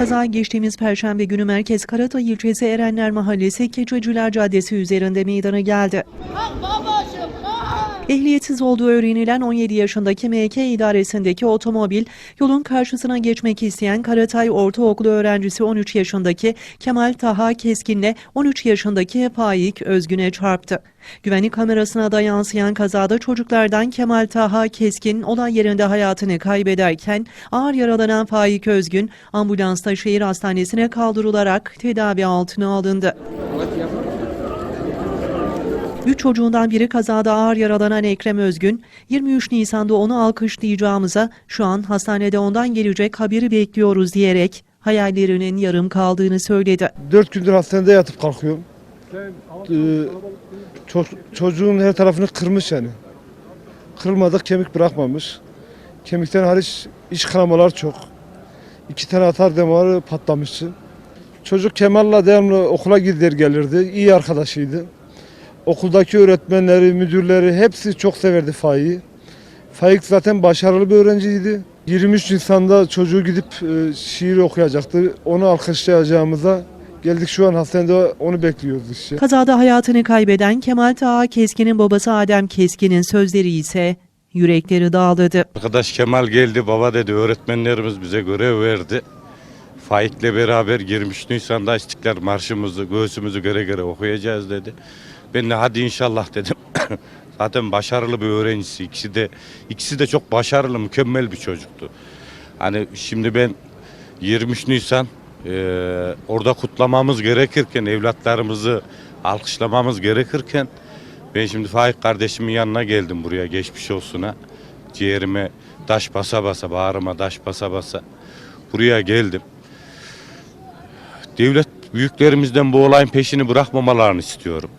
Kaza geçtiğimiz Perşembe günü Merkez Karatay ilçesi Erenler Mahallesi Keçeciler Caddesi üzerinde meydana geldi. Ehliyetsiz olduğu öğrenilen 17 yaşındaki MK idaresindeki otomobil yolun karşısına geçmek isteyen Karatay Ortaokulu öğrencisi 13 yaşındaki Kemal Taha Keskin'le 13 yaşındaki Faik Özgün'e çarptı. Güvenlik kamerasına da yansıyan kazada çocuklardan Kemal Taha Keskin olay yerinde hayatını kaybederken ağır yaralanan Faik Özgün ambulansta şehir hastanesine kaldırılarak tedavi altına alındı. Üç çocuğundan biri kazada ağır yaralanan Ekrem Özgün, 23 Nisan'da onu alkışlayacağımıza şu an hastanede ondan gelecek haberi bekliyoruz diyerek hayallerinin yarım kaldığını söyledi. Dört gündür hastanede yatıp kalkıyorum. Ee, ço- çocuğun her tarafını kırmış yani. Kırılmadık kemik bırakmamış. Kemikten hariç iç kanamalar çok. İki tane atar damarı patlamıştı. Çocuk Kemal'la devamlı okula gider gelirdi. İyi arkadaşıydı. Okuldaki öğretmenleri, müdürleri hepsi çok severdi Faik'i. Faik zaten başarılı bir öğrenciydi. 23 Nisan'da çocuğu gidip e, şiir okuyacaktı. Onu alkışlayacağımıza geldik şu an hastanede onu bekliyoruz işte. Kazada hayatını kaybeden Kemal Taha Keskin'in babası Adem Keskin'in sözleri ise yürekleri dağladı. Arkadaş Kemal geldi baba dedi öğretmenlerimiz bize görev verdi. Faik'le beraber 23 Nisan'da İstiklal Marşımızı göğsümüzü göre göre okuyacağız dedi. Ben de hadi inşallah dedim. Zaten başarılı bir öğrencisi. İkisi de ikisi de çok başarılı, mükemmel bir çocuktu. Hani şimdi ben 23 Nisan eee, orada kutlamamız gerekirken, evlatlarımızı alkışlamamız gerekirken ben şimdi Faik kardeşimin yanına geldim buraya geçmiş olsuna. Ciğerime taş basa basa, bağrıma taş basa basa buraya geldim. Devlet büyüklerimizden bu olayın peşini bırakmamalarını istiyorum.